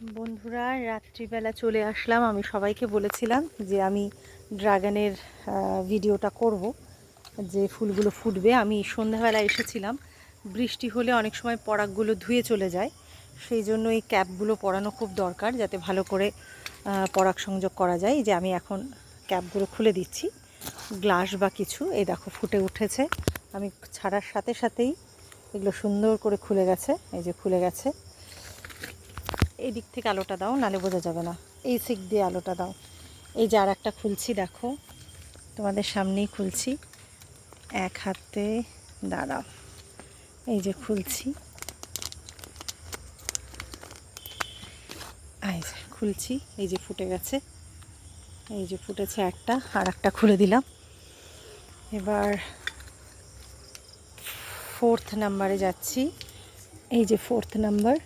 বন্ধুরা, রাত্রিবেলা চলে আসলাম। আমি সবাইকে বলেছিলাম যে আমি ড্রাগনের ভিডিওটা করব, যে ফুলগুলো ফুটবে। আমি সন্ধ্যাবেলা এসেছিলাম। বৃষ্টি হলে অনেক সময় পরাগগুলো ধুয়ে চলে যায়। সেই জন্য এই ক্যাপগুলো পরানো খুব দরকার, যাতে ভালো করে পরাগ সংযোগ করা যায়। যে আমি এখন ক্যাপগুলো খুলে দিচ্ছি। গ্লাস বা কিছু, এই দেখো ফুটে উঠেছে। আমি ছাড়ার সাথে সাথেই এগুলো সুন্দর করে খুলে গেছে। এই যে খুলে গেছে। এই দিক থেকে আলোটা দাও, নালে বোঝা যাবে না। এই সিক দিয়ে আলোটা দাও। এই যে আর একটা খুলছি, দেখো। তোমাদের সামনেই খুলছি। এক হাতে দাঁড়াও। এই যে খুলছি। এই যে খুলছি। এই যে ফুটে গেছে। এই যে ফুটেছে একটা, আর একটা খুলে দিলাম। এবার ফোর্থ নাম্বারে যাচ্ছি। এই যে ফোর্থ নাম্বার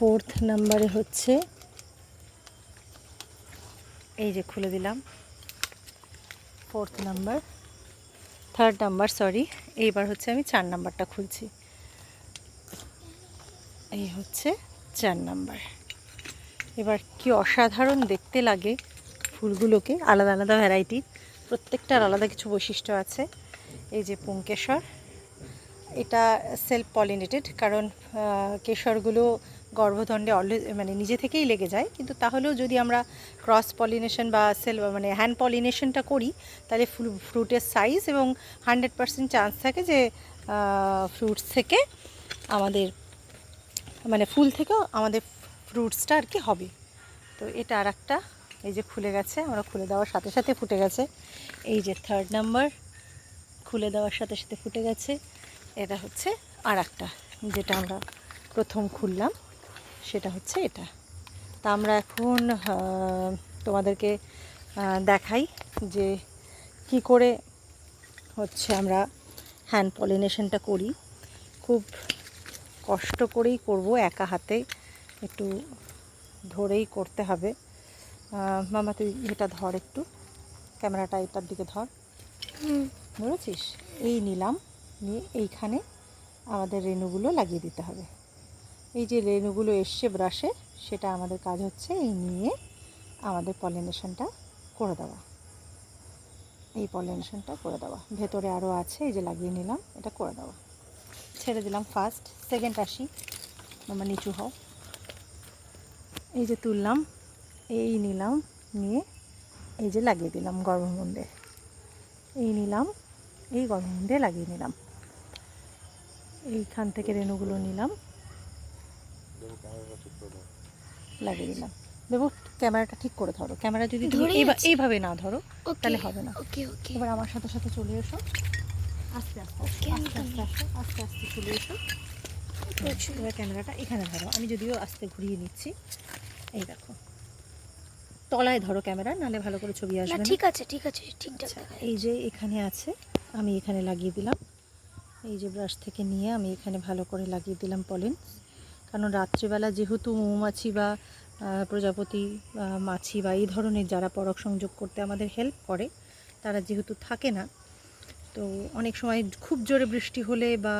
ফোর্থ নাম্বারে হচ্ছে। এই যে খুলে দিলাম। Fourth number. Third number, sorry. এইবার হচ্ছে আমি চার নাম্বারটা খুলছি। এই হচ্ছে চার নাম্বার। এবার কি অসাধারণ দেখতে লাগে ফুলগুলোকে। আলাদা আলাদা ভ্যারাইটির প্রত্যেকটার আলাদা কিছু বৈশিষ্ট্য আছে। এই যে পুংকেশর এটা সেলফ পলিনেটেড কারণ কেশরগুলো গর্ভদণ্ডে অলওয়েজ মানে নিজে থেকেই লেগে যায়। কিন্তু তাহলেও যদি আমরা ক্রস পলিনেশন বা সেল মানে হ্যান্ড পলিনেশনটা করি, তাহলে ফুল ফ্রুটের সাইজ এবং হান্ড্রেড পার্সেন্ট চান্স থাকে যে ফ্রুটস থেকে আমাদের মানে ফুল থেকেও আমাদের ফ্রুটসটা আর কি হবে। তো এটা আর একটা এই যে খুলে গেছে, আমরা খুলে দেওয়ার সাথে সাথে ফুটে গেছে। এই যে থার্ড নাম্বার খুলে দেওয়ার সাথে সাথে ফুটে গেছে। এটা হচ্ছে আর একটা যেটা আমরা প্রথম খুললাম। সেটা হচ্ছে এটা। তা আমরা এখন তোমাদেরকে দেখাই যে কি করে হচ্ছে আমরা হ্যান্ড পলিনেশনটা করি। খুব কষ্ট করেই করব একা হাতে একটু ধরেই করতে হবে। মামা তুই এটা ধর একটু। ক্যামেরাটা এটার দিকে ধর। বুঝেছিস এই নিলাম। নিয়ে এইখানে আমাদের রেণুগুলো লাগিয়ে দিতে হবে। এই যে রেণুগুলো এসছে ব্রাশে, সেটা আমাদের কাজ হচ্ছে এই নিয়ে আমাদের পলিনেশনটা করে দেওয়া। এই পলিনেশনটা করে দেওয়া। ভেতরে আরও আছে, এই যে লাগিয়ে নিলাম, এটা করে দেওয়া। ছেড়ে দিলাম ফার্স্ট, সেকেন্ড আসি আমার নিচু হও। এই যে তুললাম, এই নিলাম, নিয়ে এই যে লাগিয়ে দিলাম গর্ভমুণ্ডে। এই নিলাম, এই গর্ভমুণ্ডে লাগিয়ে নিলাম। এইখান থেকে রেণুগুলো নিলাম। লাগিয়ে দিলাম। দেবো ক্যামেরাটা ঠিক করে ধরো। ক্যামেরা যদি এইভাবে না ধরো তাহলে হবে না। এবার আমার সাথে সাথে চলে এসো। আস্তে আস্তে আস্তে আস্তে আস্তে আস্তে চলে এসো। এবার ক্যামেরাটা এখানে ধরো। আমি যদিও আস্তে ঘুরিয়ে নিচ্ছি। এই দেখো। তলায় ধরো ক্যামেরা নালে ভালো করে ছবি আসবে ঠিক আছে ঠিক আছে ঠিকঠাক আচ্ছা দেখা এই যে এখানে আছে আমি এখানে লাগিয়ে দিলাম। এই যে ব্রাশ থেকে নিয়ে আমি এখানে ভালো করে লাগিয়ে দিলাম পলিন্স কারণ রাত্রিবেলা যেহেতু মৌমাছি বা প্রজাপতি মাছি বা এই ধরনের যারা পরক সংযোগ করতে আমাদের হেল্প করে, তারা যেহেতু থাকে না, তো অনেক সময় খুব জোরে বৃষ্টি হলে বা